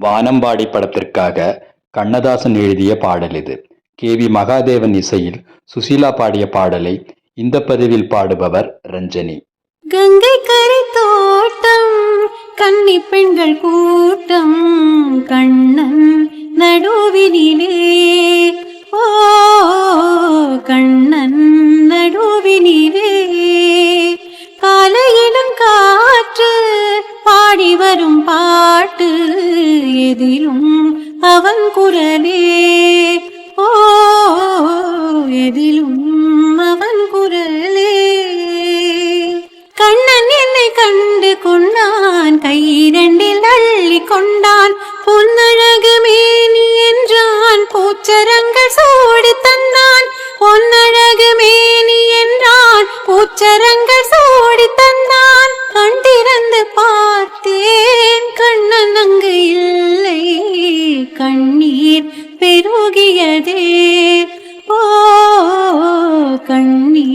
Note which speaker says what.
Speaker 1: வானம்பாடி படத்திற்காக கண்ணதாசன் எழுதிய பாடல் இது. கே. வி. மகாதேவன் இசையில் சுசீலா பாடிய பாடலை இந்த பதிவில் பாடுபவர் ரஞ்சனி.
Speaker 2: கங்கை கரை தோட்டம் கன்னி பெண்கள் கூட்டம் கண்ணன் நடுவினிலே. ஓ கண்ணன் நடுவினிலே. காலையிலும் காற்று பாடி வரும் பாட்டு எதிலும் அவன் குரலே. ஓ எதிலும் அவன் குரலே. கண்ணன் என்னை கண்டு கொண்டான் கையிரண்டில் அள்ளி கொண்டான். பொன்னழகு மேனி என்றான் பூச்சரங்கள் சூடி தந்தான். பொன்னழகு மேனி என்றான் பூச்சரங்கள் சூடி